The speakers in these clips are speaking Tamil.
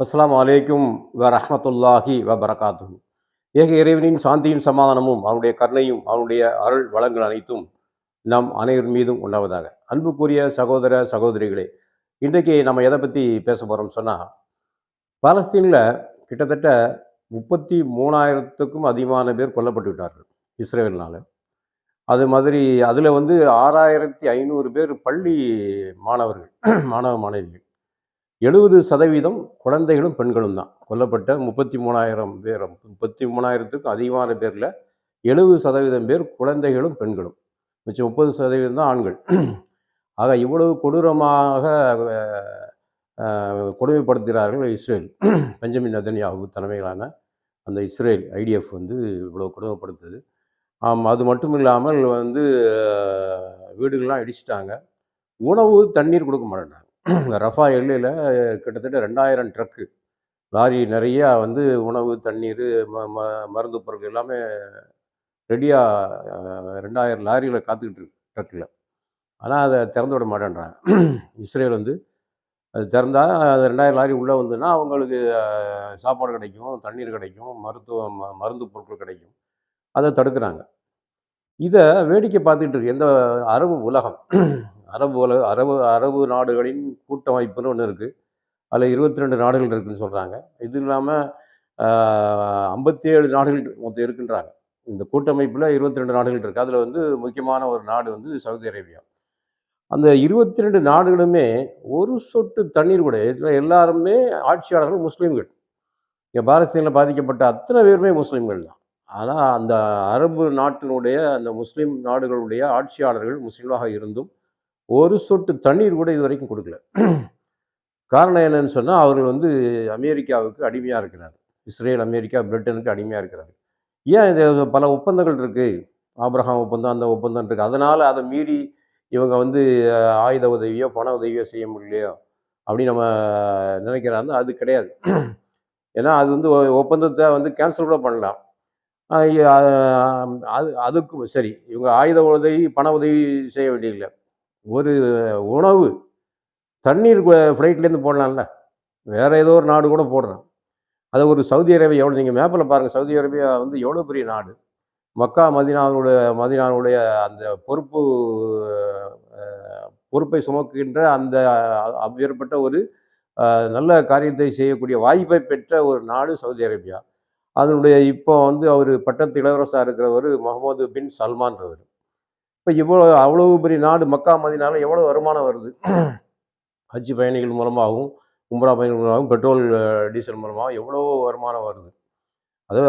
அஸ்லாம் அலைக்கும் வ ரஹமத்துல்லாஹி வ பரகாத்துஹு ஏக இறைவனின் சாந்தியும் சமாதானமும் அவனுடைய கருணையும் அவனுடைய அருள் வளங்கள் அனைத்தும் நம் அனைவர் மீதும் உண்டாவதாக. அன்புக்குரிய சகோதர சகோதரிகளே இன்றைக்கு நம்ம எதை பற்றி பேச போகிறோம் சொன்னால் பாலஸ்தீனில் கிட்டத்தட்ட முப்பத்தி மூணாயிரத்துக்கும் அதிகமான பேர் கொல்லப்பட்டு விட்டார்கள் இஸ்ரேலினால். அது மாதிரி அதில் வந்து ஆறாயிரத்தி ஐநூறு பேர் பள்ளி மாணவர்கள் மாணவ மாணவிகள். எழுபது சதவீதம் குழந்தைகளும் பெண்களும் தான். கொல்லப்பட்ட முப்பத்தி மூணாயிரம் பேர் முப்பத்தி மூணாயிரத்துக்கும் அதிகமான பேரில் எழுபது சதவீதம் பேர் குழந்தைகளும் பெண்களும். மிச்சம் முப்பது சதவீதம் தான் ஆண்கள். ஆக இவ்வளவு கொடூரமாக கொடுமைப்படுத்துகிறார்கள் இஸ்ரேல். பெஞ்சமின் நதன்யாகு தலைமையிலான அந்த இஸ்ரேல் ஐடிஎஃப் வந்து இவ்வளோ கொடுமைப்படுத்துது. ஆம், அது மட்டும் இல்லாமல் வந்து வீடுகள்லாம் இடிச்சிட்டாங்க. உணவு தண்ணீர் கொடுக்க மாட்டேன்றாங்க. ரஃபா எல்லையில் கிட்டத்தட்ட ரெண்டாயிரம் ட்ரக்கு. லாரி நிறையா வந்து உணவு தண்ணீர் ம ம மருந்து பொருட்கள் எல்லாமே ரெடியாக ரெண்டாயிரம் லாரியில் காத்துக்கிட்டு இருக்கு ட்ரக்கில். ஆனால் அதை திறந்து விட மாட்டேன்றாங்க. இஸ்ரேல் வந்து அது திறந்தால் அது ரெண்டாயிரம் லாரி உள்ளே வந்துன்னா அவங்களுக்கு சாப்பாடு கிடைக்கும் தண்ணீர் கிடைக்கும் மருத்துவ ம- மருந்து பொருட்கள் கிடைக்கும். அதை தடுக்கிறாங்க. இதை வேடிக்கை பார்த்துட்டு இருக்கு. எந்த அரபு உலகம். அரபு உலக அரபு அரபு நாடுகளின் கூட்டமைப்புன்னு ஒன்று இருக்குது அதில் இருபத்தி ரெண்டு நாடுகள் இருக்குதுன்னு சொல்கிறாங்க இது இல்லாமல் ஐம்பத்தி ஏழு நாடுகள் மொத்தம் இருக்குன்றாங்க. இந்த கூட்டமைப்பில் இருபத்தி ரெண்டு நாடுகள் இருக்குது அதில் வந்து முக்கியமான ஒரு நாடு வந்து சவுதி அரேபியா. அந்த இருபத்தி ரெண்டு நாடுகளுமே ஒரு சொட்டு தண்ணீர் கூட இதுல எல்லாருமே ஆட்சியாளர்கள் முஸ்லீம்கள். இங்கே பாலஸ்தீனில் பாதிக்கப்பட்ட அத்தனை பேருமே முஸ்லீம்கள் தான். ஆனால் அந்த அரபு நாட்டினுடைய அந்த முஸ்லீம் நாடுகளுடைய ஆட்சியாளர்கள் முஸ்லீம்களாக இருந்தும் ஒரு சொட்டு தண்ணீர் கூட இது வரைக்கும் கொடுக்கல. காரணம் என்னன்னு சொன்னால் அவர்கள் வந்து அமெரிக்காவுக்கு அடிமையாக இருக்கிறார் இஸ்ரேல் அமெரிக்கா பிரிட்டனுக்கு அடிமையாக இருக்கிறார் ஏன் இது பல ஒப்பந்தங்கள் இருக்குது ஆப்ரஹாம் ஒப்பந்தம் அந்த ஒப்பந்தம் இருக்குது அதனால் அதை மீறி இவங்க வந்து ஆயுத உதவியோ பண உதவியோ செய்ய முடியலையோ அப்படின்னு நம்ம நினைக்கிறாங்க. அது கிடையாது. ஏன்னா அது வந்து ஒப்பந்தத்தை வந்து கேன்சல் கூட பண்ணலாம். அது அதுக்கும் சரி. இவங்க ஆயுத உதவி பண உதவி செய்ய வேண்டியதில்லை. ஒரு உணவு. தண்ணீர் ஃப்ளைட்லேருந்து போடலாம்ல. வேறு ஏதோ ஒரு நாடு கூட போடுறான் அது ஒரு சவுதி அரேபியா எவ்வளோ நீங்கள் மேப்பில் பாருங்கள் சவுதி அரேபியா வந்து எவ்வளோ பெரிய நாடு. மக்கா மதினாவுடைய மதினாவுடைய அந்த பொறுப்பு பொறுப்பை சுமக்குகின்ற அந்த அப்பேற்பட்ட ஒரு நல்ல காரியத்தை செய்யக்கூடிய வாய்ப்பை பெற்ற ஒரு நாடு சவுதி அரேபியா. அதனுடைய இப்போ வந்து அவர் பட்டத்து இளவரசாக இருக்கிறவர் முகமது பின் சல்மான்றவர். இப்போ இவ்வளோ அவ்வளவு பெரிய நாடு மக்கா மதினால எவ்வளோ வருமானம் வருது? ஹஜ் பயணிகள் மூலமாகவும் உம்ரா பயணிகள் மூலமாகவும் பெட்ரோல் டீசல் மூலமாகவும் எவ்வளோ வருமானம் வருது? அது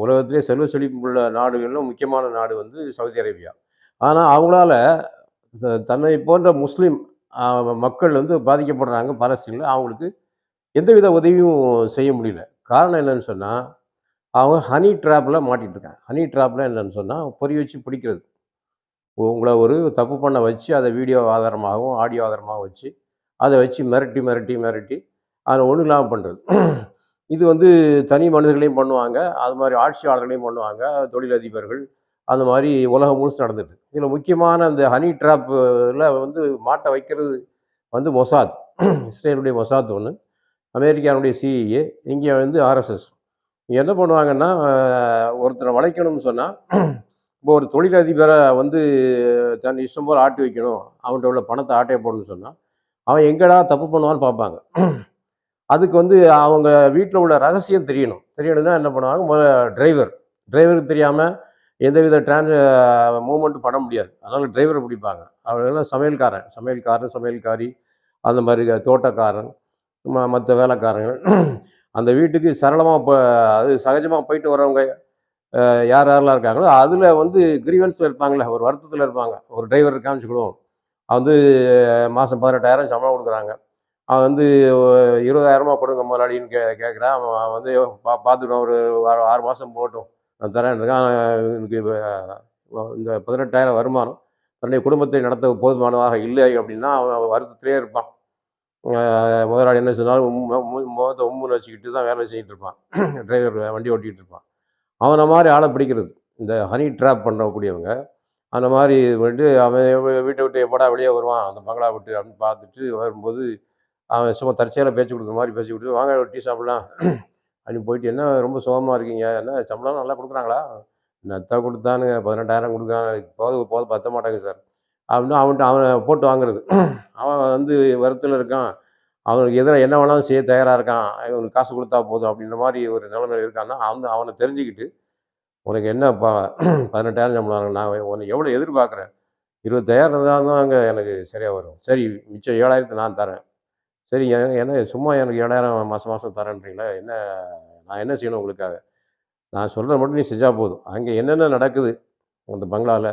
உலகத்திலே செல்வ செழிப்புள்ள நாடுகளிலும் முக்கியமான நாடு வந்து சவுதி அரேபியா. ஆனால் அவங்களால தன்னை போன்ற முஸ்லீம் மக்கள் வந்து பாதிக்கப்படுறாங்க பாலஸ்தீனில். அவங்களுக்கு எந்தவித உதவியும் செய்ய முடியல. காரணம் என்னன்னு சொன்னால் அவங்க ஹனி ட்ராப்பில் மாட்டிகிட்ருக்காங்க ஹனி ட்ராப்பில் என்னன்னு சொன்னால் பொறி வச்சு பிடிக்கிறது. உங்களை ஒரு தப்பு பண்ண வச்சு அதை வீடியோ ஆதாரமாகவும் ஆடியோ ஆதாரமாகவும் வச்சு அதை வச்சு மிரட்டி மிரட்டி மிரட்டி அதை ஒன்றும் இல்லாமல் பண்ணுறது இது வந்து தனி மனிதர்களையும் பண்ணுவாங்க. அது மாதிரி ஆட்சியாளர்களையும் பண்ணுவாங்க. தொழிலதிபர்கள். அந்த மாதிரி உலகம் முழுசு நடந்துட்டு. இதில் முக்கியமான அந்த ஹனி ட்ராப்பில் வந்து மாட்டை வைக்கிறது வந்து மொசாத். இஸ்ரேலுடைய மொசாத் ஒன்று அமெரிக்காவுடைய சிஇஏ இங்கே வந்து ஆர்எஸ்எஸ் என்ன பண்ணுவாங்கன்னா ஒருத்தரை வளைக்கணும்னு சொன்னால் இப்போ ஒரு தொழிலதிபரை வந்து தன் இஷ்டம் போல் ஆட்டி வைக்கணும் அவன்கிட்ட உள்ள பணத்தை ஆட்டே போடணும்னு சொன்னால் அவன் எங்கடா தப்பு பண்ணுவான்னு பார்ப்பாங்க. அதுக்கு வந்து அவங்க வீட்டில் உள்ள ரகசியம் தெரியணும். தெரியணும்னா என்ன பண்ணுவாங்க? முதல்ல டிரைவர் டிரைவருக்கு தெரியாமல் எந்தவித டிரான்ஸ் மூமெண்ட்டும் பண்ண முடியாது. அதனால் டிரைவரை பிடிப்பாங்க. அவர்களெல்லாம் சமையல்காரன். சமையல்காரன் சமையல்காரி அந்த மாதிரி தோட்டக்காரன் மற்ற வேலைக்காரங்க. அந்த வீட்டுக்கு சரளமாக இப்போ அது சகஜமாக போயிட்டு வரவங்க யார் யாரெல்லாம் இருக்காங்களோ அதில் வந்து கிரீவன்ஸில் இருப்பாங்களே ஒரு வருத்தத்தில் இருப்பாங்க. ஒரு டிரைவர் காமிச்சுக்கிடுவோம் அவன் வந்து மாதம் பதினெட்டாயிரம் சம்பளம் கொடுக்குறாங்க. அவன் வந்து இருபதாயிரமா கொடுங்க முதலாளின்னு கே கேட்குறான் அவன் வந்து பா பார்த்துக்கணும் ஒரு ஆறு ஆறு மாதம் போகட்டும் நான் தரேன் இருக்கான். எனக்கு இந்த பதினெட்டாயிரம் வருமானம் தன்னுடைய குடும்பத்தை நடத்த போதுமானதாக இல்லை அப்படின்னா அவன் வருத்தத்திலே இருப்பான். முதலாளி என்ன சொன்னாலும் முகத்தை உம்முன்னு வச்சுக்கிட்டு தான் வேலை செஞ்சுட்டு இருப்பான். டிரைவர் வண்டி ஓட்டிகிட்டு இருப்பான். அவனை மாதிரி ஆளை பிடிக்கிறது. இந்த ஹனி ட்ராப் பண்ணக்கூடியவங்க அந்த மாதிரி வந்து அவன் வீட்டை விட்டு எப்படா வெளியே வருவான் அந்த பங்களா விட்டு அப்படின்னு பார்த்துட்டு வரும்போது அவன் சும்மா தற்செயலாக பேச்சு கொடுக்குற மாதிரி பேச்சு கொடுத்து வாங்க டீ சாப்பிடலாம். அப்படின்னு போயிட்டு என்ன ரொம்ப சுகமாக இருக்கீங்க? என்ன சம்பளம் நல்லா கொடுக்குறாங்களா? நத்தா கொடுத்தானுங்க பதினெட்டாயிரம் கொடுக்குறாங்க. போது போது பத்த மாட்டாங்க சார். அப்படின்னு அவன்கிட்ட அவனை போட்டு வாங்குறது. அவன் வந்து வருத்தில் இருக்கான். அவனுக்கு எதிராக என்ன வேணாலும் செய்ய தயாராக இருக்கான். இவனுக்கு காசு கொடுத்தா போதும் அப்படின்ற மாதிரி ஒரு நிலைமையில் இருக்கான்னா அவன் அவனை தெரிஞ்சுக்கிட்டு உனக்கு என்னப்பா பதினெட்டாயிரம் சம்பளம் நான் உன்னை எவ்வளோ எதிர்பார்க்குறேன்? இருபத்தாயிரம் தான் அங்கே எனக்கு சரியாக வரும். சரி மிச்சம் ஏழாயிரத்து நான் தரேன். சரி என்ன சும்மா எனக்கு ஏழாயிரம் மாதம் மாதம் தரேன்றீங்களா? என்ன நான் என்ன செய்யணும் உங்களுக்காக? நான் சொல்கிறத மட்டும் நீ செஞ்சால் போதும். அங்கே என்னென்ன நடக்குது? அந்த பங்களாவில்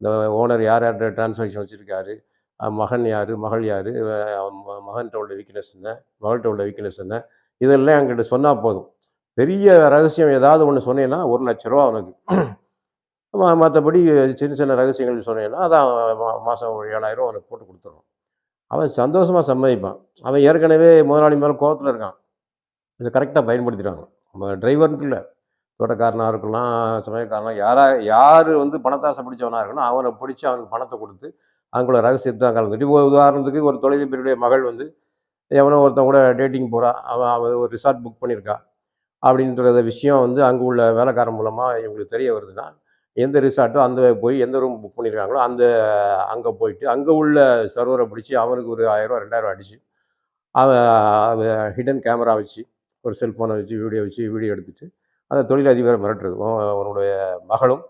இந்த ஓனர் யார் யார்கிட்ட டிரான்சாக்ஷன் வச்சுருக்காரு? மகன் யார் மகள் யார் மகன்கிட்ட உள்ள வீக்னஸ் என்ன மகள்கிட்ட உள்ள வீக்னஸ் என்ன இதெல்லாம் என்கிட்ட சொன்னால் போதும். பெரிய ரகசியம் ஏதாவது ஒன்று சொன்னீங்கன்னா ஒரு லட்ச ரூபா அவனுக்கு மற்றபடி சின்ன சின்ன ரகசியங்கள் சொன்னீங்கன்னா அதான் மா- மாதம் ஒரு ஏழாயிரம் ரூபா அவனுக்கு போட்டு கொடுத்துரும் அவன் சந்தோஷமாக சம்மதிப்பான். அவன் ஏற்கனவே முதலாளி மேலே கோவத்தில் இருக்கான். இதை கரெக்டாக பயன்படுத்திடுவாங்க நம்ம டிரைவருக்கு இல்லை தோட்டக்காரனாக இருக்கலாம் சமயக்காரனா யாரா யார் வந்து பணத்தாசை பிடிச்சவனாக இருக்கணும் அவனை பிடிச்சி அவனுக்கு பணத்தை கொடுத்து அவங்களோட ரகசியத்தை தான் கலந்துட்டு இப்போ உதாரணத்துக்கு ஒரு தொழிலதிபருடைய மகள் வந்து எவனோ ஒருத்தன் கூட டேட்டிங் போகிறான் அவன் அவன் ஒரு ரிசார்ட் புக் பண்ணியிருக்கா அப்படின்றத விஷயம் வந்து அங்கே உள்ள வேலைக்காரன் மூலமாக இவங்களுக்கு தெரிய வருதுன்னா எந்த ரிசார்ட்டோ அந்த போய் எந்த ரூம் புக் பண்ணியிருக்காங்களோ அந்த அங்கே போயிட்டு அங்கே உள்ள சர்வரை பிடிச்சி அவனுக்கு ஒரு ஆயிரரூவா ரெண்டாயிரம் அடிச்சு அவன் ஹிடன் கேமரா வச்சு ஒரு செல்ஃபோனை வச்சு வீடியோ வச்சு வீடியோ எடுத்துட்டு அந்த தொழிலதிபரை மிரட்டுறது. உன் உன்னுடைய மகளும்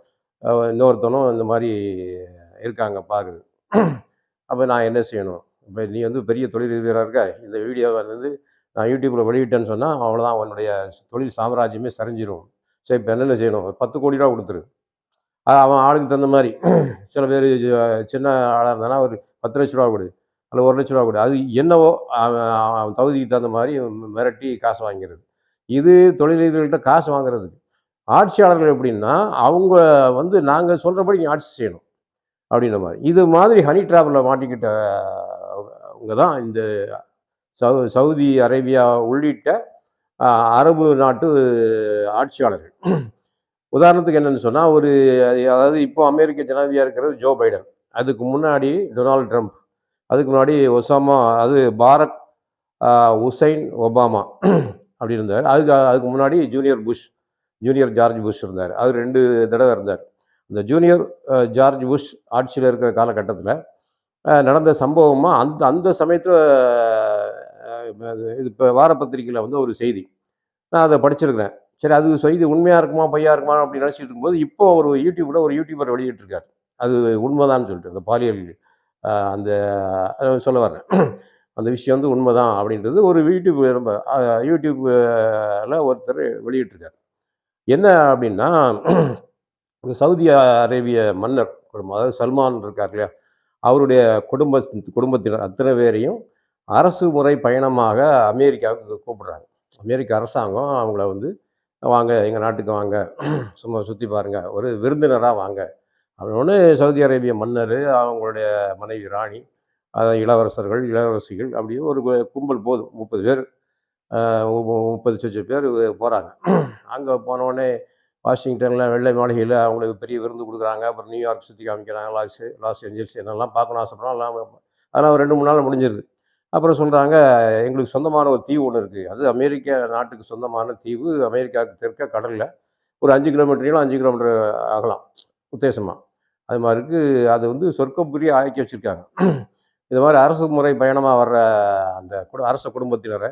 இன்னொருத்தனும் இந்த மாதிரி இருக்காங்க பாரு அப்போ நான் என்ன செய்யணும்? இப்போ நீ வந்து பெரிய தொழிலதிபராக இருக்க இந்த வீடியோவை வந்து நான் யூடியூப்பில் வெளியிட்டேன்னு சொன்னால் அவ்வளோதான் உன்னுடைய தொழில் சாம்ராஜ்யமே சரிஞ்சிரும். சரி இப்போ என்னென்ன செய்யணும்? ஒரு பத்து கோடி ரூபா கொடுத்துரு. அது அவன் ஆளுக்கு தகுந்த மாதிரி. சில பேர் சின்ன ஆளாக இருந்தானா ஒரு பத்து லட்ச ரூபா கொடு. அல்ல ஒரு லட்ச ரூபா கொடு. அது என்னவோ அவன் அவன் தகுதிக்கு தகுந்த மாதிரி மிரட்டி காசு வாங்கிறது. இது தொழிலதிபர்கள்ட்ட காசு வாங்குறதுக்கு. ஆட்சியாளர்கள் எப்படின்னா அவங்க வந்து நாங்கள் சொல்கிறபடி ஆட்சி செய்யணும். அப்படின்ற மாதிரி. இது மாதிரி ஹனி ட்ராப்பில் மாட்டிக்கிட்ட அவங்க தான் இந்த சவு சவுதி அரேபியா உள்ளிட்ட அரபு நாட்டு ஆட்சியாளர்கள். உதாரணத்துக்கு என்னன்னு சொன்னால் ஒரு அதாவது இப்போ அமெரிக்க ஜனாதிபதியாக இருக்கிறது ஜோ பைடன். அதுக்கு முன்னாடி டொனால்ட் ட்ரம்ப். அதுக்கு முன்னாடி ஒசாமா அது பாரக் உசைன் ஒபாமா அப்படி இருந்தார். அதுக்கு அதுக்கு முன்னாடி junior Bush junior George Bush இருந்தார். அவர் ரெண்டு தடவை இருந்தார். இந்த ஜூனியர் ஜார்ஜ் புஷ் ஆட்சியில் இருக்கிற காலகட்டத்தில் நடந்த சம்பவமாக அந்த அந்த சமயத்தில் இது இப்போ வாரப்பத்திரிகையில் வந்து ஒரு செய்தி. நான் அதை படிச்சிருக்கிறேன். சரி அது செய்தி உண்மையாக இருக்குமா பொய்யா இருக்குமா அப்படின்னு நினச்சிட்டு இருக்கும்போது இப்போ ஒரு யூடியூப்பில் ஒரு யூடியூபர் வெளியிட்டிருக்கார். அது உண்மைதான்னு சொல்லிட்டு அந்த பாலியல் அந்த சொல்ல வர்றேன். அந்த விஷயம் வந்து உண்மைதான் அப்படின்றது ஒரு யூடியூப் ரொம்ப யூடியூப்பில் ஒருத்தர் வெளியிட்டிருக்கார். என்ன அப்படின்னா இந்த சவுதி அரேபிய மன்னர் குடும்பம் அதாவது சல்மான் இருக்கார் இல்லையா அவருடைய குடும்ப குடும்பத்தினர் அத்தனை பேரையும் அரசு முறை பயணமாக அமெரிக்காவுக்கு கூப்பிடுறாங்க. அமெரிக்க அரசாங்கம் அவங்கள வந்து வாங்க எங்கள் நாட்டுக்கு வாங்க சும்மா சுற்றி பாருங்கள் ஒரு விருந்தினராக வாங்க. அப்படின்னு சவுதி அரேபிய மன்னர் அவங்களுடைய மனைவி ராணி இளவரசர்கள் இளவரசிகள் அப்படியே ஒரு கும்பல் போதும். முப்பது பேர் முப்பது சொச்ச பேர் போகிறாங்க அங்கே போனோடனே வாஷிங்டனில் வெள்ளை மாளிகையில் அவங்களுக்கு பெரிய விருந்து கொடுக்குறாங்க. அப்புறம் நியூயார்க் சுற்றி காமிக்கிறாங்க. லாஸ் லாஸ் ஏஞ்சல்ஸ் என்னெல்லாம் பார்க்கணும் ஆசைப்படலாம் எல்லாம் அதெல்லாம் ஒரு ரெண்டு மூணு நாள் முடிஞ்சிருது. அப்புறம் சொல்கிறாங்க எங்களுக்கு சொந்தமான ஒரு தீவு ஒன்று இருக்குது அது அமெரிக்க நாட்டுக்கு சொந்தமான தீவு. அமெரிக்காவுக்கு தெற்க கடலில். ஒரு அஞ்சு கிலோமீட்டரையும் அஞ்சு கிலோமீட்டர் ஆகலாம் உத்தேசமாக அது மாதிரி இருக்குது அது வந்து சொர்க்கப்புரிய ஆக்கி வச்சுருக்காங்க. இது மாதிரி அரசு முறை பயணமாக வர்ற அந்த குடு அரச குடும்பத்தினரை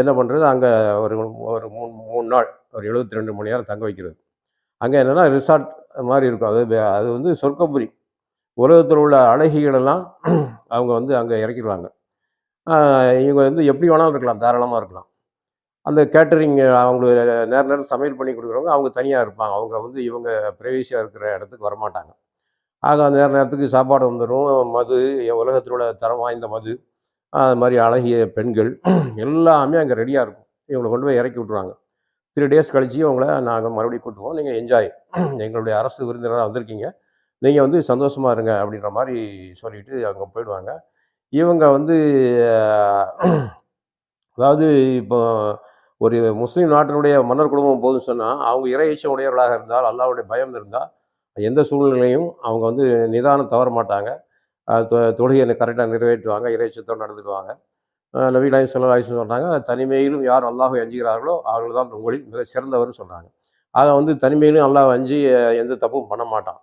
என்ன பண்ணுறது அங்கே ஒரு ஒரு மூணு மூணு நாள் ஒரு எழுபத்தி ரெண்டு மணி நேரம் தங்க வைக்கிறது. அங்கே என்னென்னா ரிசார்ட் மாதிரி இருக்கும். அது வே- அது வந்து சொர்க்கபுரி. உலகத்தில் உள்ள அழகிகளெல்லாம் அவங்க வந்து அங்கே இறக்கிடுவாங்க இவங்க வந்து எப்படி வேணாலும் இருக்கலாம். தாராளமாக இருக்கலாம். அந்த கேட்டரிங் அவங்களுக்கு நேர நேரம் சமையல் பண்ணி கொடுக்குறவங்க அவங்க தனியாக இருப்பாங்க. அவங்க வந்து இவங்க பிரைவேசியாக இருக்கிற இடத்துக்கு வரமாட்டாங்க. ஆக அந்த நேர நேரத்துக்கு சாப்பாடு வந்துடும் மது உலகத்தில் உள்ள தரம் வாய்ந்த மது அது மாதிரி அழகிய பெண்கள் எல்லாமே அங்கே ரெடியாக இருக்கும். இவங்களை கொண்டு போய் இறக்கி விட்ருவாங்க த்ரீ டேஸ் கழிச்சு உங்களை நாங்கள் மறுபடியும் கூட்டுவோம் நீங்கள் என்ஜாய் எங்களுடைய அரசு விருந்தினராக வந்திருக்கீங்க. நீங்கள் வந்து சந்தோஷமாக இருங்க அப்படின்ற மாதிரி சொல்லிட்டு அங்கே போயிடுவாங்க. இவங்க வந்து அதாவது இப்போ ஒரு முஸ்லீம் நாட்டினுடைய மன்னர் குடும்பம் போதும் சொன்னால் அவங்க இறையச்ச உடையவர்களாக இருந்தால் அல்லாவுடைய பயம் இருந்தால் எந்த சூழ்நிலையும் அவங்க வந்து நிதானம் தவற மாட்டாங்க. அஹ் தொழுகையை கரெக்டாக நிறைவேற்றுவாங்க. இறைச்சத்தோடு நடந்துக்குவாங்க. நபி நாயம் சொல்லா சொல்கிறாங்க தனிமையிலும் யார் அல்லாஹை அஞ்சுகிறார்களோ அவர்கள் தான் உங்களில் மிக சிறந்தவர்னு சொல்கிறாங்க ஆக வந்து தனிமையிலும் அல்லாஹ் அஞ்சு எந்த தப்பும் பண்ண மாட்டான்.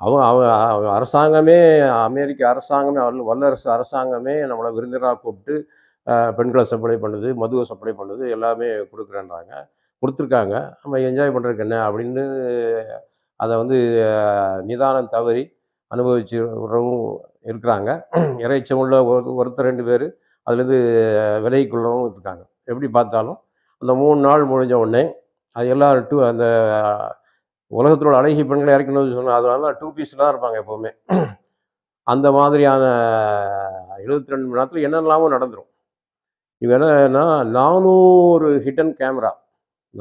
அவன் அவன் அரசாங்கமே அமெரிக்க அரசாங்கமே அவர்கள் வல்லரசு அரசாங்கமே நம்மளை விருந்தினராக கூப்பிட்டு பெண்களை சப்ளை பண்ணுது மதுவை சப்ளை பண்ணுது எல்லாமே கொடுக்குறேன்றாங்க. கொடுத்துருக்காங்க. நம்ம என்ஜாய் பண்ணுறதுக்கு என்ன அப்படின்னு அதை வந்து நிதானம் தவறி அனுபவிச்சு இருக்கிறாங்க. இறைச்சம் உள்ள ஒரு ஒருத்தர் ரெண்டு பேர் அதுலேருந்து விலைக்குள்ளவும் இருக்காங்க. எப்படி பார்த்தாலும் அந்த மூணு நாள் முடிஞ்ச உடனே அது எல்லோரும் டூ அந்த உலகத்தில் உள்ள அழகி பெண்களை இறக்கணும்னு சொன்னால் அதனால டூ பீஸில் தான் இருப்பாங்க எப்போவுமே. அந்த மாதிரியான எழுபத்தி ரெண்டு மணி நேரத்தில் என்னெல்லாமோ நடந்துடும் இவங்க என்னன்னா நானூறு ஹிடன் கேமரா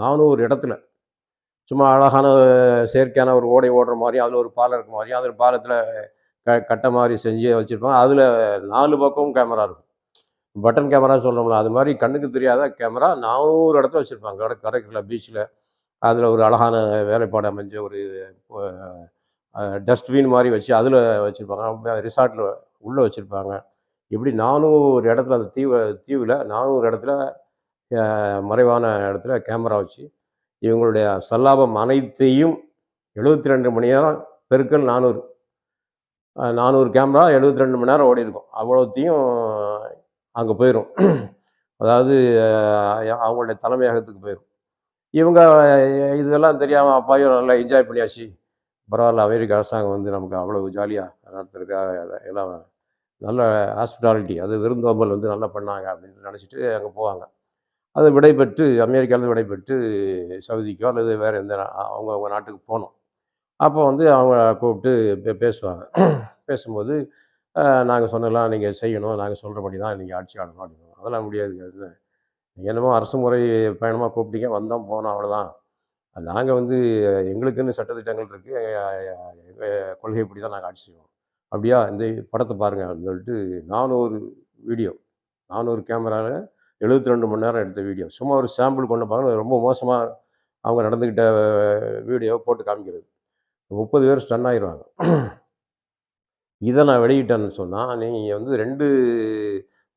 நானூறு இடத்துல. சும்மா அழகான செயற்கையான ஒரு ஓடை ஓடுற மாதிரி அதில் ஒரு பாலம் இருக்க மாதிரி அதில் பாலத்தில் க கட்டை மாதிரி செஞ்சு வச்சுருப்பாங்க. அதில் நாலு பக்கமும் கேமரா இருக்கும். பட்டன் கேமரா சொல்கிறோம்ல அது மாதிரி கண்ணுக்கு தெரியாத கேமரா நானூறு இடத்துல வச்சுருப்பாங்க கடை பீச்சில் அதில் ஒரு அழகான வேலைப்பாடு அமைஞ்ச ஒரு டஸ்ட்பின் மாதிரி வச்சு அதில் வச்சுருப்பாங்க. ரிசார்ட்டில் உள்ளே வச்சுருப்பாங்க. இப்படி நானூறு இடத்துல அந்த தீவு தீவில் நானூறு இடத்துல மறைவான இடத்துல கேமரா வச்சு இவங்களுடைய சல்லாபம் அனைத்தையும் எழுபத்தி ரெண்டு மணி நேரம் பெருக்கல் நானூறு. நானூறு கேமரா எழுபத்தி ரெண்டு மணி நேரம் ஓடி இருக்கும் அவ்வளோத்தையும் அங்கே போயிடும் அதாவது அவங்களுடைய தலைமையகத்துக்கு போயிடும் இவங்க இதெல்லாம் தெரியாமல் அப்பாயும் நல்லா என்ஜாய் பண்ணியாச்சு. பரவாயில்ல அமெரிக்க அரசாங்கம் வந்து நமக்கு அவ்வளவு ஜாலியாக நடத்துறதுக்காக எல்லாம் நல்ல ஹாஸ்பிட்டாலிட்டி அது விருந்தோம்பல் வந்து நல்லா பண்ணாங்க அப்படின்னு நினச்சிட்டு அங்கே போவாங்க. அது விடைபெற்று அமெரிக்காவிலேருந்து விடைபெற்று சவுதிக்கோ அல்லது வேறு எந்த நா- அவங்க அவங்க நாட்டுக்கு போனோம். அப்போ வந்து அவங்க கூப்பிட்டு பே பேசுவாங்க. பேசும்போது நாங்கள் சொன்னலாம் நீங்கள் செய்யணும். நாங்கள் சொல்கிறபடி தான் நீங்கள் ஆட்சி ஆடணும் அப்படின்னு அதெல்லாம் முடியாது. என்னமோ அரசு முறை பயணமாக கூப்பிட்டீங்க. வந்தோம் போனோம் அவ்வளோதான் நாங்கள் வந்து எங்களுக்குன்னு சட்டத்திட்டங்கள் இருக்குது எங்கள் கொள்கைப்படி தான் நாங்கள் ஆட்சி செய்வோம். அப்படியா? இந்த படத்தை பாருங்கள் அப்படின்னு சொல்லிட்டு நானூறு வீடியோ நானூறு கேமராவில் எழுபத்தி ரெண்டு மணி நேரம் எடுத்த வீடியோ. சும்மா ஒரு சாம்பிள் கொண்டு பார்க்கணும் ரொம்ப மோசமாக அவங்க நடந்துக்கிட்ட வீடியோ போட்டு காமிக்கிறது. முப்பது பேர் ஸ்டன் ஆயிடுவாங்க இதை நான் வெளியிட்டேன்னு சொன்னால் நீங்கள் வந்து ரெண்டு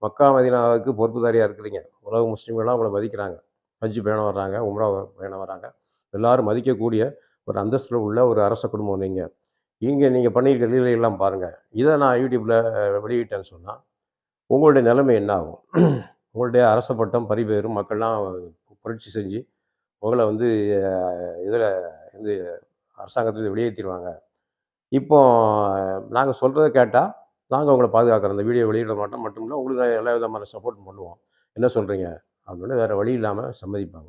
மக்கா மதினாவுக்கு பொறுப்புதாரியாக இருக்கிறீங்க. உலக முஸ்லீம்கள்லாம் உங்களை மதிக்கிறாங்க. ஹஜ்ஜு பயணம் வர்றாங்க உம்ரா பயணம் வர்றாங்க. எல்லோரும் மதிக்கக்கூடிய ஒரு அந்தஸ்தில் உள்ள ஒரு அரச குடும்பம் நீங்கள் இங்கே நீங்கள் பண்ணியிருக்க லீலையெல்லாம் பாருங்கள் இதை நான் யூடியூப்பில் வெளியிட்டேன்னு சொன்னால் உங்களுடைய நிலைமை என்ன ஆகும்? உங்களுடைய அரச பட்டம் பரிபேறும் மக்கள்லாம் புரட்சி செஞ்சு உங்களை வந்து இதில் வந்து அரசாங்கத்தில் வெளியேற்றிடுவாங்க இப்போ நாங்கள் சொல்கிறத கேட்டால் நாங்கள் உங்களை பாதுகாக்கிறோம். இந்த வீடியோ வெளியிட மாட்டோம் மட்டும் இல்லை உங்களுக்கு எல்லா விதமான சப்போர்ட் பண்ணுவோம். என்ன சொல்கிறீங்க அப்படின்னு வேறு வழி இல்லாமல் சம்மதிப்பாங்க.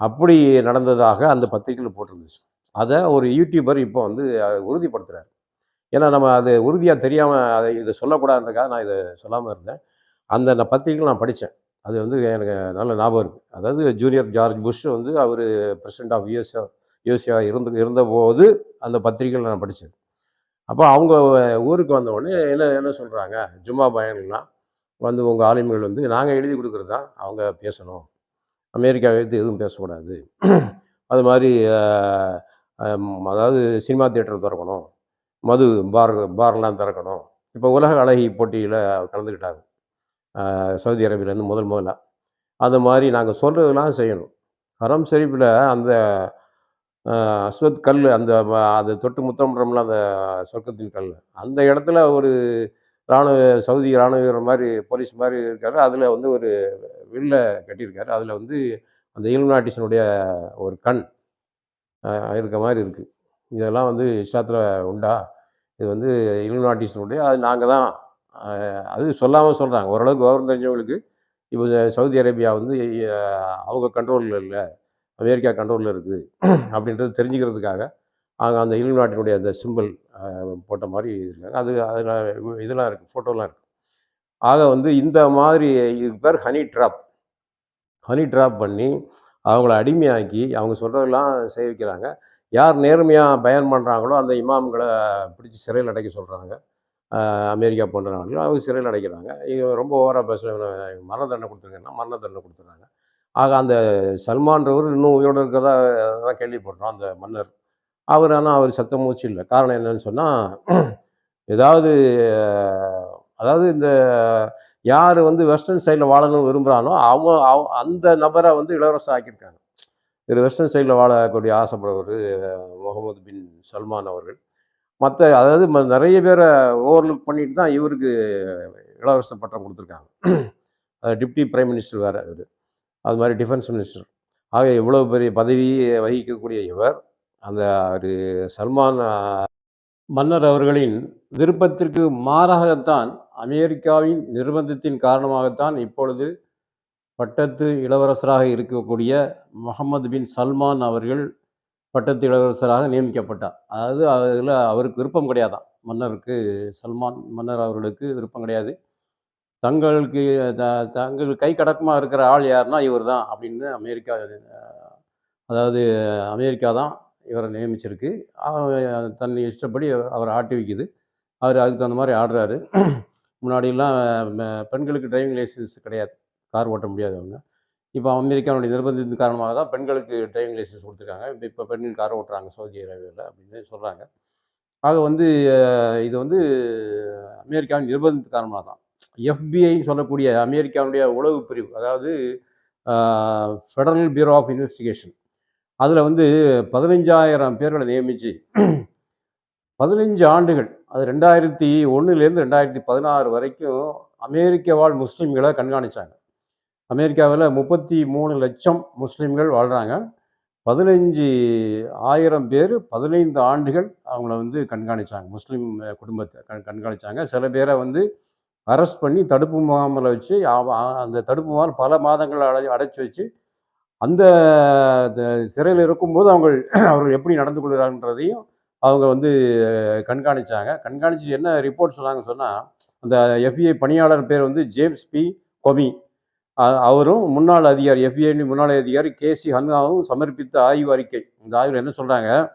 அப்படி நடந்ததாக அந்த பத்திரிகையில் போட்டிருந்துச்சு. அதை ஒரு யூடியூபர் இப்போ வந்து அதை உறுதிப்படுத்துகிறார் ஏன்னா நம்ம அது உறுதியாக தெரியாமல் அதை இதை சொல்லக்கூடாதுன்றக்காக நான் இதை சொல்லாமல் இருந்தேன். அந்த நான் பத்திரிக்கையில் நான் படித்தேன் அது வந்து எனக்கு நல்ல ஞாபகம் இருக்குது அதாவது ஜூனியர் ஜார்ஜ் புஷ் வந்து அவர் பிரசிடென்ட் ஆஃப் யூஎஸ்ஏ யூஎஸ்ஏ இருந்து இருந்தபோது அந்த பத்திரிக்கையில் நான் படித்தேன் அப்போ அவங்க ஊருக்கு வந்தவொடனே என்ன என்ன சொல்கிறாங்க ஜும்மா பயன்லாம் வந்து உங்கள் ஆளுமைகள் வந்து நாங்கள் எழுதி கொடுக்குறது? தான் அவங்க பேசணும். அமெரிக்காவை எடுத்து எதுவும் பேசக்கூடாது. அது மாதிரி அதாவது சினிமா தியேட்டர் திறக்கணும். மது பார் பார்லாம் திறக்கணும். இப்போ உலக அழகி போட்டியில் கலந்துக்கிட்டாங்க. சவுதி அரேபியிலேருந்து முதல் முதலாக அந்த மாதிரி நாங்கள் சொல்கிறதெல்லாம் செய்யணும். ஹரம் ஷெரீஃபில் அந்த அஸ்வத் கல் அந்த அது தொட்டு முத்தம்ன்றோம்ல அந்த சொர்க்கத்தின் கல். அந்த இடத்துல ஒரு இராணுவ சவுதி இராணுவ வீரர் மாதிரி போலீஸ் மாதிரி இருக்காரு. அதில் வந்து ஒரு வில்ல கட்டியிருக்காரு. அதில் வந்து அந்த இலுமினாட்டிஸனுடைய ஒரு கண் இருக்க மாதிரி இருக்குது இதெல்லாம் வந்து இஷ்டத்தில் உண்டா? இது வந்து இலுமினாட்டிஸனுடைய அது நாங்கள் தான் அது சொல்லாமல் சொல்கிறாங்க ஓரளவுக்கு விவரம் தெரிஞ்சவங்களுக்கு இப்போ சவுதி அரேபியா வந்து அவங்க கண்ட்ரோலில் இல்லை. அமெரிக்கா கண்ட்ரோலில் இருக்குது அப்படின்றது தெரிஞ்சுக்கிறதுக்காக அவங்க அந்த இலுமினாட்டினுடைய அந்த சிம்பிள் போட்ட மாதிரி இருக்காங்க. அது அதில் இதெல்லாம் இருக்குது ஃபோட்டோலாம் இருக்குது ஆக வந்து இந்த மாதிரி இதுக்கு பேர் ஹனி ட்ராப் ஹனி ட்ராப் பண்ணி அவங்கள அடிமையாக்கி அவங்க சொல்கிறதெல்லாம் செய்விக்கிறாங்க யார் நேர்மையாக பயன் பண்ணுறாங்களோ அந்த இமாம்களை பிடிச்சி சிறையில் அடைக்க சொல்கிறாங்க அமெரிக்கா போன்ற நாடுகள் அவங்க சிறையில் அடைக்கிறாங்க. இவங்க ரொம்ப ஓவராக பேச மரண தண்டனை கொடுத்துருங்கன்னா மரண தண்டனை கொடுத்துட்றாங்க. ஆக அந்த சல்மான்றவர் இன்னும் உயிரோடு இருக்கிறதா தான் கேள்விப்படுறோம் அந்த மன்னர். அவர் ஆனால் அவர் சத்த மூச்சு இல்லை. காரணம் என்னன்னு சொன்னால் ஏதாவது அதாவது இந்த யார் வந்து வெஸ்டர்ன் சைடில் வாழணும்னு விரும்புகிறானோ அவங்க அவ- அந்த நபரை வந்து இளவரசர் ஆக்கியிருக்காங்க இது வெஸ்டர்ன் சைடில் வாழக்கூடிய ஆசைப்படுறவர் முகமது பின் சல்மான் அவர்கள். மற்ற அதாவது ம- நிறைய பேரை ஓவர்லுக் பண்ணிட்டு தான் இவருக்கு இளவரசர் பட்டம் கொடுத்துருக்காங்க. டிப்டி பிரைம் மினிஸ்டர் வேறு இவர். அது மாதிரி டிஃபென்ஸ் மினிஸ்டர் ஆக இவ்வளோ பெரிய பதவி வகிக்கக்கூடிய இவர் அந்த ஒரு சல்மான் மன்னர் அவர்களின் விருப்பத்திற்கு மாறாகத்தான் அமெரிக்காவின் நிர்பந்தத்தின் காரணமாகத்தான் இப்பொழுது பட்டத்து இளவரசராக இருக்கக்கூடிய முகமது பின் சல்மான் அவர்கள் பட்டத்து இளவரசராக நியமிக்கப்பட்டார். அதாவது அதில் அவருக்கு விருப்பம் கிடையாதான் மன்னருக்கு சல்மான் மன்னர் அவர்களுக்கு விருப்பம் கிடையாது. தங்களுக்கு த- கை கடக்கமாக இருக்கிற ஆள் யாருன்னா இவர் தான் அப்படின்னு அமெரிக்கா அதாவது அமெரிக்கா தான் இவரை நியமிச்சிருக்கு. தன்னை தன் இஷ்டப்படி அவர் ஆட்டி வைக்குது. அவர் அதுக்கு தகுந்த மாதிரி ஆடுறாரு. முன்னாடியெல்லாம் பெண்களுக்கு டிரைவிங் லைசன்ஸ் கிடையாது. கார் ஓட்ட முடியாது அவங்க. இப்போ அமெரிக்காவுடைய நிர்பந்தத்தின் காரணமாக தான் பெண்களுக்கு டிரைவிங் லைசன்ஸ் கொடுத்துருக்காங்க. இப்போ இப்போ பெண்கள் கார் ஓட்டுறாங்க சவுதி அரேபியாவில் அப்படின்னு சொல்கிறாங்க ஆக வந்து இது வந்து அமெரிக்காவின் நிர்பந்தத்தின் காரணமாக தான். எஃபிஐன்னு சொல்லக்கூடிய அமெரிக்காவுடைய உளவு பிரிவு அதாவது ஃபெடரல் பியூரோ ஆஃப் இன்வெஸ்டிகேஷன் அதில் வந்து பதினஞ்சாயிரம் பேர்களை நியமித்து பதினஞ்சு ஆண்டுகள் அது ரெண்டாயிரத்தி ஒன்றுலேருந்து ரெண்டாயிரத்தி பதினாறு வரைக்கும் அமெரிக்க வாழ் முஸ்லீம்களை கண்காணித்தாங்க அமெரிக்காவில் முப்பத்தி மூணு லட்சம் முஸ்லீம்கள் வாழ்கிறாங்க பதினஞ்சு ஆயிரம் பேர் பதினைந்து ஆண்டுகள் அவங்கள வந்து கண்காணித்தாங்க முஸ்லீம் குடும்பத்தை கண் கண்காணித்தாங்க சில பேரை வந்து அரெஸ்ட் பண்ணி தடுப்பு முகாமில் வச்சு அவ- அந்த தடுப்பு முகாம் பல மாதங்கள் அடை அடைச்சி வச்சு அந்த சிறையில் இருக்கும்போது அவங்க அவர்கள் எப்படி நடந்து கொள்கிறாங்கன்றதையும் அவங்க வந்து கண்காணிச்சாங்க. கண்காணித்து என்ன ரிப்போர்ட் சொன்னாங்கன்னு சொன்னால் அந்த எஃப்ஐ பணியாளர் பேர் வந்து ஜேம்ஸ் பி. கொமி. அவரும் முன்னாள் அதிகாரி எஃபிஐ முன்னாள் அதிகாரி கேசி ஹன்காவும் சமர்ப்பித்த ஆய்வு அறிக்கை. இந்த ஆய்வில் என்ன சொல்கிறாங்க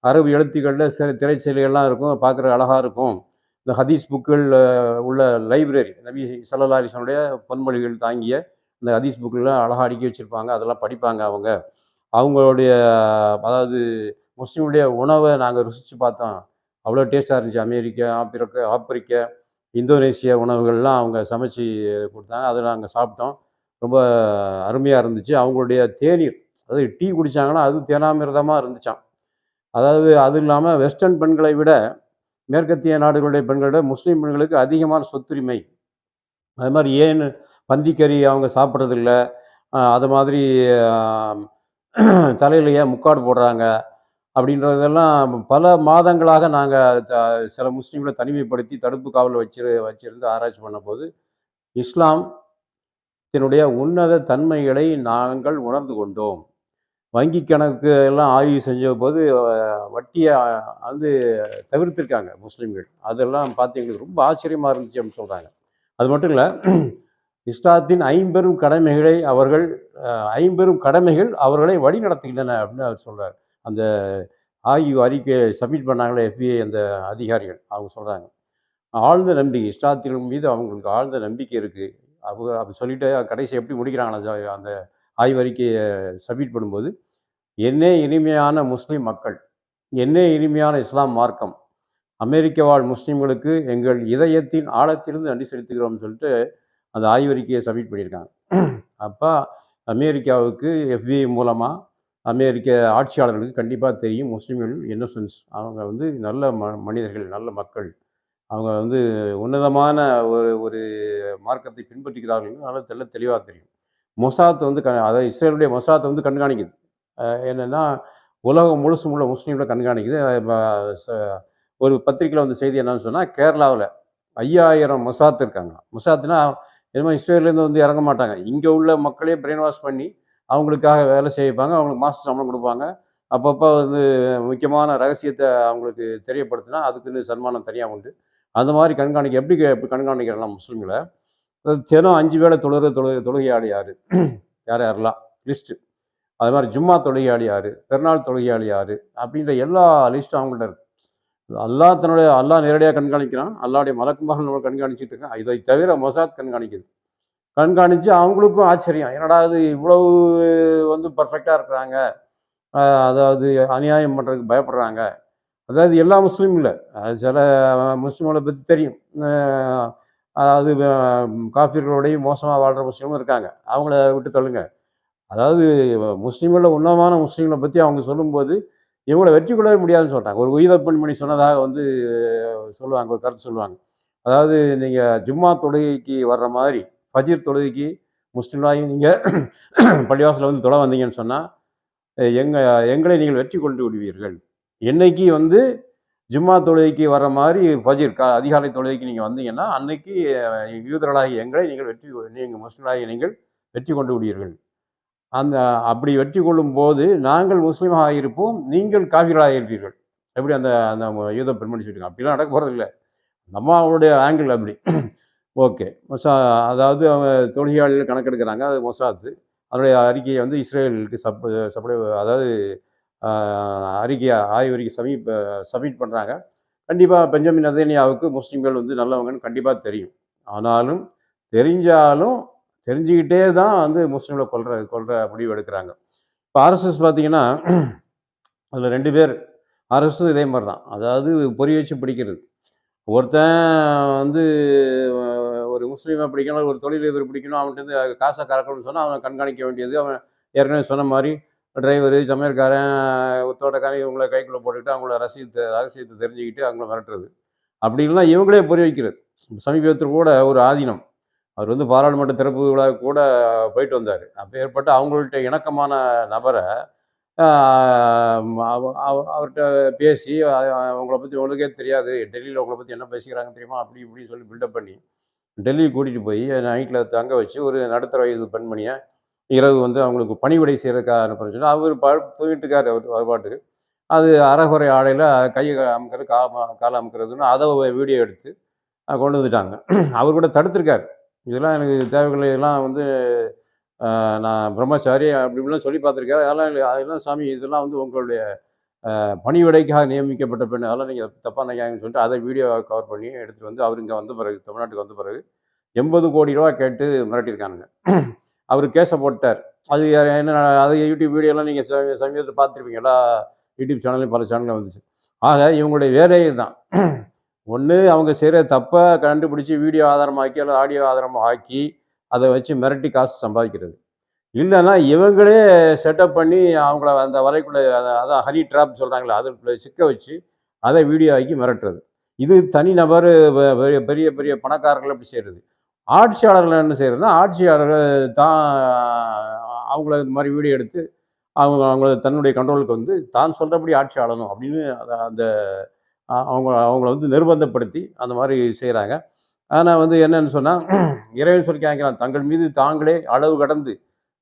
அரபு எழுத்துக்களில் சிறை திரைச்சீலைகள்லாம் இருக்கும் பார்க்குற அழகாக இருக்கும். இந்த ஹதீஸ் புக்குகள் உள்ள லைப்ரரி நபி சல்லா பொன்மொழிகள் தாங்கிய இந்த ஹதீஸ் புக்கெல்லாம் அழகாக அடுக்கி வச்சுருப்பாங்க. அதெல்லாம் படிப்பாங்க அவங்க. அவங்களுடைய அதாவது முஸ்லீமுடைய உணவை நாங்கள் ருசித்து பார்த்தோம். அவ்வளோ டேஸ்ட்டாக இருந்துச்சு. அமெரிக்கா ஆப்பிரிக்க ஆப்பிரிக்க இந்தோனேசிய உணவுகள்லாம் அவங்க சமைச்சு கொடுத்தாங்க. அதை நாங்கள் சாப்பிட்டோம். ரொம்ப அருமையாக இருந்துச்சு. அவங்களுடைய தேநீர் அதாவது டீ குடித்தாங்கன்னா அது தேனாமிரதமாக இருந்துச்சாம். அதாவது அது இல்லாமல் வெஸ்டர்ன் பெண்களை விட மேற்கத்திய நாடுகளுடைய பெண்களிட முஸ்லீம் பெண்களுக்கு அதிகமான சொத்துரிமை. அது மாதிரி ஏன் பந்திக்கறி அவங்க சாப்பிட்றதில்ல? அது மாதிரி தலையில் ஏன் முக்காடு போடுறாங்க? அப்படின்றதெல்லாம் பல மாதங்களாக நாங்கள் சில முஸ்லீம்களை தனிமைப்படுத்தி தடுப்பு காவல் வச்சு வச்சிருந்து ஆராய்ச்சி பண்ணும்போது இஸ்லாம் இதனுடைய உன்னத தன்மைகளை நாங்கள் உணர்ந்து கொண்டோம். வங்கி கணக்கு எல்லாம் ஆய்வு செஞ்ச போது வட்டியை வந்து தவிர்த்திருக்காங்க முஸ்லீம்கள். அதெல்லாம் பார்த்து எங்களுக்கு ரொம்ப ஆச்சரியமாக இருந்துச்சு அப்படின்னு சொல்கிறாங்க அது மட்டும் இல்லை இஸ்லாத்தின் ஐம்பெரும் கடமைகளை அவர்கள் ஐம்பெரும் கடமைகள் அவர்களை வழி நடத்துகின்றன அப்படின்னு அவர் சொல்கிறார் அந்த ஆய்வு அறிக்கை சப்மிட் பண்ணாங்களே எஃபிஐ அந்த அதிகாரிகள் அவங்க சொல்கிறாங்க ஆழ்ந்த நம்பிக்கை இஸ்லாத்தின் மீது அவங்களுக்கு ஆழ்ந்த நம்பிக்கை இருக்குது அவங்க அப்படி சொல்லிட்டு கடைசி எப்படி முடிக்கிறாங்களா அந்த ஆய்வறிக்கையை சப்மிட் பண்ணும்போது என்ன இனிமையான முஸ்லீம் மக்கள் என்ன இனிமையான இஸ்லாம் மார்க்கம் அமெரிக்க வாழ் முஸ்லீம்களுக்கு எங்கள் இதயத்தின் ஆழத்திலிருந்து நன்றி செலுத்துகிறோம்னு சொல்லிட்டு அந்த ஆய்வறிக்கையை சப்மிட் பண்ணியிருக்காங்க. அப்போ அமெரிக்காவுக்கு எஃபிஐ மூலமாக அமெரிக்க ஆட்சியாளர்களுக்கு கண்டிப்பாக தெரியும் முஸ்லீம்கள் இன்னோசன்ஸ் அவங்க வந்து நல்ல ம மனிதர்கள் நல்ல மக்கள். அவங்க வந்து உன்னதமான ஒரு ஒரு மார்க்கத்தை பின்பற்றுகிறார்கள் நல்லா தெல்ல தெளிவாக தெரியும். மொசாத் வந்து க அதாவது இஸ்ரேலுடைய மொசாத் வந்து கண்காணிக்குது. என்னென்னா உலகம் முழுசு முழு முஸ்லீம்களை கண்காணிக்குது. ச- ஒரு பத்திரிக்கையில் வந்து செய்தி என்னன்னு சொன்னால் கேரளாவில் ஐயாயிரம் மொசாத் இருக்காங்க மொசாத்னா என்னமோ இஸ்ரேலேருந்து வந்து இறங்க மாட்டாங்க. இங்கே உள்ள மக்களே பிரெயின் வாஷ் பண்ணி அவங்களுக்காக வேலை செய்வாங்க. அவங்களுக்கு மாச சம்பளம் கொடுப்பாங்க. அப்பப்போ வந்து முக்கியமான ரகசியத்தை அவங்களுக்கு தெரியப்படுத்தினா அதுக்குன்னு சன்மானம் தனியாக உண்டு. அந்த மாதிரி கண்காணிக்க எப்படி எப்படி கண்காணிக்கிறலாம் முஸ்லீம்களை? தினம் அஞ்சு வேளை தொழுகிற தொழு தொழுகையாளி யார்? யார் யாரெல்லாம்? லிஸ்ட்டு அது மாதிரி ஜும்மா தொழுகையாளி யார்? பெருநாள் தொழுகையாளி யார்? அப்படின்ற எல்லா லிஸ்ட்டும் அவங்கள்ட்ட இருக்கு. அல்லாஹ் தன்னுடைய அல்லாஹ் நேரடியாக கண்காணிக்கிறான். அல்லாவுடைய மலக்குமாக நம்ம கண்காணிச்சிட்டு இருக்கான். இதை தவிர மொசாத் கண்காணிக்குது. கண்காணித்து அவங்களுக்கும் ஆச்சரியம். என்னடா இது இவ்வளவு வந்து பர்ஃபெக்டாக இருக்கிறாங்க. அதாவது அநியாயம் பண்ணுறதுக்கு பயப்படுறாங்க. அதாவது எல்லா முஸ்லீமும் இல்லை. அது சில முஸ்லீம்களை பற்றி தெரியும். அதாவது அஹ், காஃபிர்களோடையும் மோசமாக வாழ்கிற முஸ்லீமும் இருக்காங்க. அவங்கள விட்டு தள்ளுங்க. அதாவது முஸ்லீம்களில் உன்னதமான முஸ்லீம்களை பற்றி அவங்க சொல்லும்போது இவங்களை வெற்றி கொள்ளவே முடியாதுன்னு சொல்கிறாங்க ஒரு உயிர பெண்மணி சொன்னதாக வந்து சொல்லுவாங்க. ஒரு கருத்து சொல்லுவாங்க. அதாவது நீங்கள் ஜும்மா தொழுகைக்கு வர்ற மாதிரி ஃபஜீர் தொழுகைக்கு முஸ்லீம்களாகி நீங்கள் பள்ளிவாசலில் வந்து தொலை வந்தீங்கன்னு சொன்னால் எங்கள் எங்களை நீங்கள் வெற்றி கொண்டு விடுவீர்கள். என்னைக்கு வந்து ஜும்மா தொழுகைக்கு வர்ற மாதிரி ஃபஜீர் கா அதிகாலை தொழுகைக்கு நீங்கள் வந்தீங்கன்னா அன்னைக்கு அஹ், யூதர்களாகி எங்களை நீங்கள் வெற்றி நீங்கள் முஸ்லீம்லாகி நீங்கள் வெற்றி கொண்டு விடுவீர்கள். அந்த அப்படி வெற்றி கொள்ளும் போது நாங்கள் முஸ்லீமாக இருப்போம் நீங்கள் காஃபிகளாக இருப்பீர்கள். எப்படி அந்த அந்த யூத பெண்மணி சொல்லியிருக்காங்க? அப்படிலாம் நடக்க போகிறது இல்லை. நம்மளுடைய ஆங்கிள் அப்படி. ஓகே. மொசா அதாவது அவங்க தொழிலாளிகள் கணக்கெடுக்கிறாங்க அது மொசாத்து. அதனுடைய அறிக்கையை வந்து இஸ்ரேலுக்கு சப் சப்ளை அதாவது அறிக்கையை ஆய்வறிக்கை சமீப் சப்மிட் பண்ணுறாங்க கண்டிப்பாக பெஞ்சமின் நதேனியாவுக்கு முஸ்லீம்கள் வந்து நல்லவங்கன்னு கண்டிப்பாக தெரியும். ஆனாலும் தெரிஞ்சாலும் தெரிஞ்சுக்கிட்டே தான் வந்து முஸ்லீம்களை கொல்ற கொல்ற முடிவு எடுக்கிறாங்க. இப்போ ஆர்எஸ்எஸ் பார்த்தீங்கன்னா அதில் ரெண்டு பேர். அரசும் இதே மாதிரி தான் அதாவது பொறி வச்சு பிடிக்கிறது. ஒருத்தன் வந்து ஒரு முஸ்லீமை பிடிக்கணும் ஒரு தொழிலதிபர் பிடிக்கணும் அவன்கிட்ட காசை கறக்கணும்னு சொன்னால் அவன் கண்காணிக்க வேண்டியது. அவன் ஏற்கனவே சொன்ன மாதிரி டிரைவரு சமையல்காரன் தோட்டக்காரன் இவங்கள கைக்குள்ளே போட்டுக்கிட்டு அவங்கள ரகசியத்தை ரகசியத்தை தெரிஞ்சுக்கிட்டு அவங்கள மிரட்டுறது. அப்படி இல்லைன்னா இவங்களே புரிய வைக்கிறது. சமீபத்தில் கூட ஒரு ஆதீனம். அவர் வந்து பாராளுமன்ற திறப்பு விழாவுக்கு கூட போயிட்டு வந்தார். அப்போ ஏற்பட்ட அவங்கள்ட்ட இணக்கமான நபரை அவ- அவ- அவர்கிட்ட பேசி அவங்கள பற்றி உங்களுக்கே தெரியாது. டெல்லியில் உங்களை பற்றி என்ன பேசிக்கிறாங்க தெரியுமா? அப்படி இப்படின்னு சொல்லி பில்டப் பண்ணி டெல்லி கூட்டிகிட்டு போய் நைட்டில் தங்க வச்சு ஒரு நடுத்தர வயது பெண்மணியை இரவு வந்து அவங்களுக்கு பணிவிடை செய்கிறதுக்காக அனுப்புறேன்னு சொல்லி அவர் பா தூங்கிட்டு அவர் வரபாட்டுக்கு அது அறகுறை ஆடையில் கையை அமுக்கிறது கா காலை அமுக்கிறதுன்னு அதை வீடியோ எடுத்து கொண்டு வந்துட்டாங்க. அவர் கூட தடுத்திருக்காரு. இதெல்லாம் எனக்கு தேவைகளை எல்லாம் வந்து நான் பிரம்மச்சாரி அப்படி இப்படிலாம் சொல்லி பார்த்துருக்காரு. அதெல்லாம் அதெல்லாம் சாமி இதெல்லாம் வந்து உங்களுடைய பணிவிடைக்காக நியமிக்கப்பட்ட பெண் அதெல்லாம் நீங்கள் தப்பாக நினைக்காங்கன்னு சொல்லிட்டு அதை வீடியோ கவர் பண்ணி எடுத்துகிட்டு வந்து அவர் இங்கே வந்த பிறகு தமிழ்நாட்டுக்கு வந்த பிறகு எண்பது கோடி ரூபா கேட்டு மிரட்டியிருக்கானுங்க. அவர் கேஸை போட்டார். அது என்ன அது யூடியூப் வீடியோலாம் நீங்கள் சமீபத்தில் பார்த்துருப்பீங்க எல்லா யூடியூப் சேனல்லையும் பல சேனலில் வந்துச்சு. ஆக இவங்களுடைய வேலையே தான் ஒன்று அவங்க செய்கிற தப்பை கண்டுபிடிச்சி வீடியோ ஆதாரமாக்கி அல்லது ஆடியோ ஆதாரமாக ஆக்கி அதை வச்சு மிரட்டி காசு சம்பாதிக்கிறது. இல்லைன்னா இவங்களே செட்டப் பண்ணி அவங்கள அந்த வலைக்குள்ளே அதான் ஹனி ட்ராப் சொல்கிறாங்களே அதுக்குள்ளே சிக்க வச்சு அதை வீடியோ ஆக்கி மிரட்டுறது. இது தனிநபர் நபர் பெரிய பெரிய பெரிய பணக்காரர்கள் அப்படி செய்கிறது ஆட்சியாளர்கள் என்ன செய்யறதுன்னா ஆட்சியாளர்கள் தான் அவங்கள இந்த மாதிரி வீடியோ எடுத்து அவங்க அவங்கள தன்னுடைய கண்ட்ரோலுக்கு வந்து தான் சொல்கிறபடி ஆட்சி ஆளணும் அப்படின்னு அந்த அவங்க அவங்கள வந்து நிர்பந்தப்படுத்தி அந்த மாதிரி செய்கிறாங்க ஆனால் வந்து என்னன்னு சொன்னால் இறைவன் சொல்லி கேட்கிறான் தங்கள் மீது தாங்களே அளவு கடந்து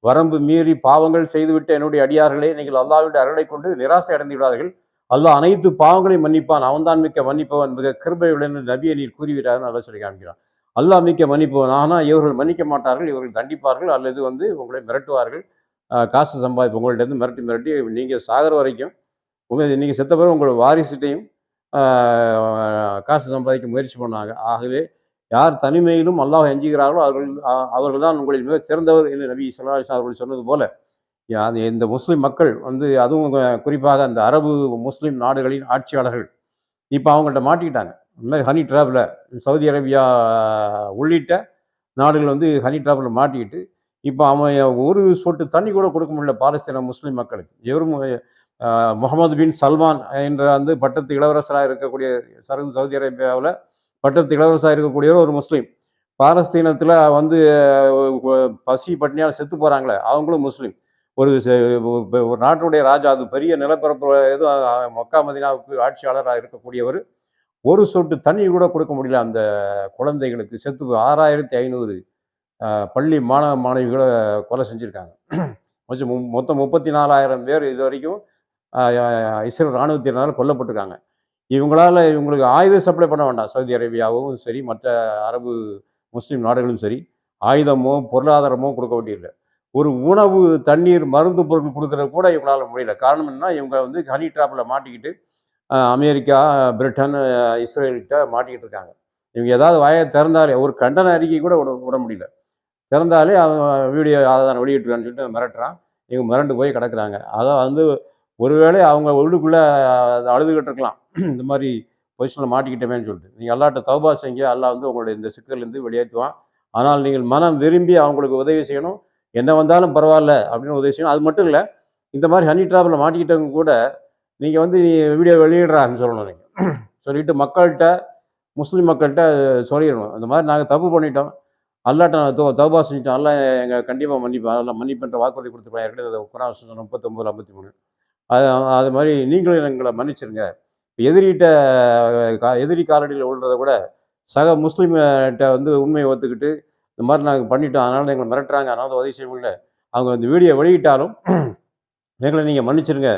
வரம்பு மீறி பாவங்கள் செய்துவிட்ட என்னுடைய அடியார்களே நீங்கள் அல்லாவிட அருளை கொண்டு நிராசை அடைந்து விடாதீர்கள். அல்லாஹ் அனைத்து பாவங்களையும் மன்னிப்பான். அவன்தான் மிக்க மன்னிப்பவன். மிக கிருபையுடன் நபியை நீர் கூறிவிட்டார் நல்லா சொல்லி காமிக்கிறான். அல்லாஹ் மிக்க மன்னிப்பவன். ஆனால் இவர்கள் மன்னிக்க மாட்டார்கள் இவர்கள் தண்டிப்பார்கள் அல்லது வந்து உங்களை மிரட்டுவார்கள். காசு சம்பாதிப்பு உங்கள்கிட்ட மிரட்டி மிரட்டி நீங்கள் சாகர வரைக்கும் உங்கள் நீங்கள் செத்த பிறகு உங்களோட வாரிசுட்டையும் காசு சம்பாதிக்க முயற்சி பண்ணாங்க. ஆகவே யார் தனிமையிலும் அல்லாஹ் எஞ்சுகிறார்களோ அவர்கள் அவர்கள் தான் உங்களில் மிக சிறந்தவர் என்று நபி சொல்லாஸ் அவர்கள் சொன்னது போல. அது இந்த முஸ்லீம் மக்கள் வந்து அதுவும் குறிப்பாக அந்த அரபு முஸ்லீம் நாடுகளின் ஆட்சியாளர்கள் இப்போ அவங்கள்ட்ட மாட்டிக்கிட்டாங்க. இந்த மாதிரி ஹனி ட்ராப்பில் சவுதி அரேபியா உள்ளிட்ட நாடுகள் வந்து ஹனி ட்ராப்பில் மாட்டிக்கிட்டு இப்போ அவன் ஒரு சொட்டு தண்ணி கூட கொடுக்க முடியல பாலஸ்தீன முஸ்லீம் மக்களுக்கு. இவரும் முகமது பின் சல்மான் என்ற வந்து பட்டத்து இளவரசராக இருக்கக்கூடிய சரகு சவுதி அரேபியாவில் பட்டத்து இளவரசராக இருக்கக்கூடியவர் ஒரு முஸ்லீம். பாலஸ்தீனத்தில் வந்து பசி பட்டினியால் செத்து போகிறாங்களே அவங்களும் முஸ்லீம். ஒரு செ- ஒரு- ஒரு நாட்டுடைய ராஜா அது பெரிய நிலப்பரப்பு எதுவும் மக்கா மதினாவுக்கு ஆட்சியாளராக இருக்கக்கூடியவர் ஒரு சொட்டு தண்ணி கூட கொடுக்க முடியல. அந்த குழந்தைகளுக்கு செத்து ஆறாயிரத்தி ஐநூறு பள்ளி மாணவ மாணவிகளை கொலை செஞ்சுருக்காங்க. மொத்தம் மு- மொத்தம் முப்பத்தி நாலாயிரம் பேர் இது வரைக்கும் இஸ்ரேல் இராணுவத்தினால் கொல்லப்பட்டிருக்காங்க. இவங்களால் இவங்களுக்கு ஆயுத சப்ளை பண்ண வேண்டாம். சவுதி அரேபியாவும் சரி மற்ற அரபு முஸ்லீம் நாடுகளும் சரி ஆயுதமோ பொருளாதாரமோ கொடுக்க வேண்டியதில்லை. ஒரு உணவு தண்ணீர் மருந்து பொருட்கள் கொடுக்குறது கூட இவங்களால் முடியல. காரணம் என்னன்னா இவங்க வந்து ஹனி ட்ராப்பில் மாட்டிக்கிட்டு அமெரிக்கா பிரிட்டன் இஸ்ரேல்கிட்ட மாட்டிக்கிட்டு இருக்காங்க. இவங்க ஏதாவது வாயை திறந்தாலே ஒரு கண்டன அறிக்கை கூட விட விட முடியல. திறந்தாலே அவன் வீடியோ ஆதாரம் வெளியிட்டுருக்கான்னு சொல்லிட்டு மிரட்டுறான். இவங்க மிரண்டு போய் கிடக்குறாங்க. அதான் வந்து ஒருவேளை அவங்க உள்ளுக்குள்ளே அழுதுகிட்டு இருக்கலாம். இந்த மாதிரி பொசிஷனில் மாட்டிக்கிட்டமேன்னு சொல்லிட்டு. நீங்கள் அல்லாட்ட தௌபா செய்யுங்க. எல்லாம் வந்து உங்களுடைய இந்த சிக்கல்லேருந்து வெளியேற்றுவான். ஆனால் நீங்கள் மனம் விரும்பி அவங்களுக்கு உதவி செய்யணும். என்ன வந்தாலும் பரவாயில்ல அப்படின்னு உதவி செய்யணும். அது மட்டும் இல்லை இந்த மாதிரி ஹனி ட்ராப்பில் மாட்டிக்கிட்டவங்க கூட நீங்கள் வந்து நீ வீடியோ வெளியிடுறான்னு சொல்லணும் நீங்கள் சொல்லிட்டு மக்கள்கிட்ட முஸ்லீம் மக்கள்கிட்ட சொல்லிடணும். இந்த மாதிரி நாங்கள் தப்பு பண்ணிட்டோம். அல்லாட்ட நான் தௌ செஞ்சிட்டோம். அல்லா எங்கள் கண்டிப்பாக மன்னிப்பேன் அதெல்லாம் மன்னிப்புன்ற வாக்குறுதி கொடுத்துருப்பேன் ஏற்கனவே குரான் சொன்ன முப்பத்தொம்பது ஐம்பத்தி மூணு அது அது மாதிரி நீங்களும் எங்களை மன்னிச்சிருங்க. எதிரிகிட்ட கா- எதிரி காலடியில் விழுறத கூட சக முஸ்லீம்கிட்ட வந்து உண்மையை ஒத்துக்கிட்டு இந்த மாதிரி நாங்கள் பண்ணிட்டோம். அதனால் எங்களை மிரட்டுறாங்க. அதனால் உதவி செய்ய முடியல. அவங்க இந்த வீடியோ வெளியிட்டாலும் எங்களை நீங்கள் மன்னிச்சிருங்க.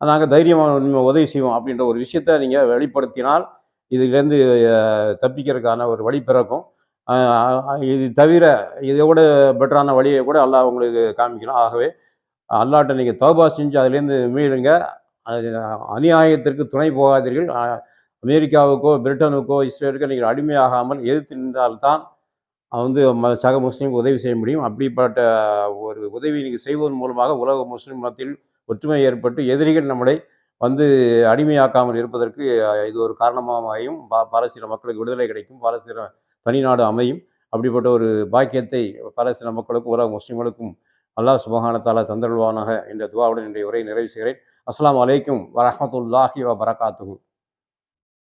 நாங்கள் தைரியமாக உதவி செய்வோம் அப்படின்ற ஒரு விஷயத்த நீங்கள் வெளிப்படுத்தினால் இதிலேருந்து தப்பிக்கிறதுக்கான ஒரு வழி பிறக்கும். இது தவிர இதை விட பெட்டரான வழியை கூட அல்லாஹ் உங்களுக்கு காமிக்கணும். ஆகவே அல்லாட்ட நீங்கள் தௌபா செஞ்சு அதுலேருந்து மீளுங்க. அது அநியாயத்திற்கு துணை போகாதீர்கள். அமெரிக்காவுக்கோ பிரிட்டனுக்கோ இஸ்ரேலுக்கோ நீங்கள் அடிமையாகாமல் எதிர்த்து நின்றால்தான் வந்து ம- சக முஸ்லீம் உதவி செய்ய முடியும். அப்படிப்பட்ட ஒரு உதவி நீங்கள் செய்வதன் மூலமாக உலக முஸ்லீம் மத்தியில் ஒற்றுமை ஏற்பட்டு எதிரிகள் நம்மளை வந்து அடிமையாக்காமல் இருப்பதற்கு இது ஒரு காரணமாகவும் பா- பாலஸ்தீன மக்களுக்கு விடுதலை கிடைக்கும். பாலஸ்தீன தனிநாடு அமையும். அப்படிப்பட்ட ஒரு பாக்கியத்தை பாலஸ்தீன மக்களுக்கும் உலக முஸ்லீம்களுக்கும் அல்லாஹ் சுபஹானத்தாலா தந்தருள்வானாக. என்ற துவாவுடன் இன்றைய உரை நிறைவு செய்கிறேன். அஸ்லாம் அலைக்கும் வரமத்துல்லாஹி வ பரகாத்துஹு.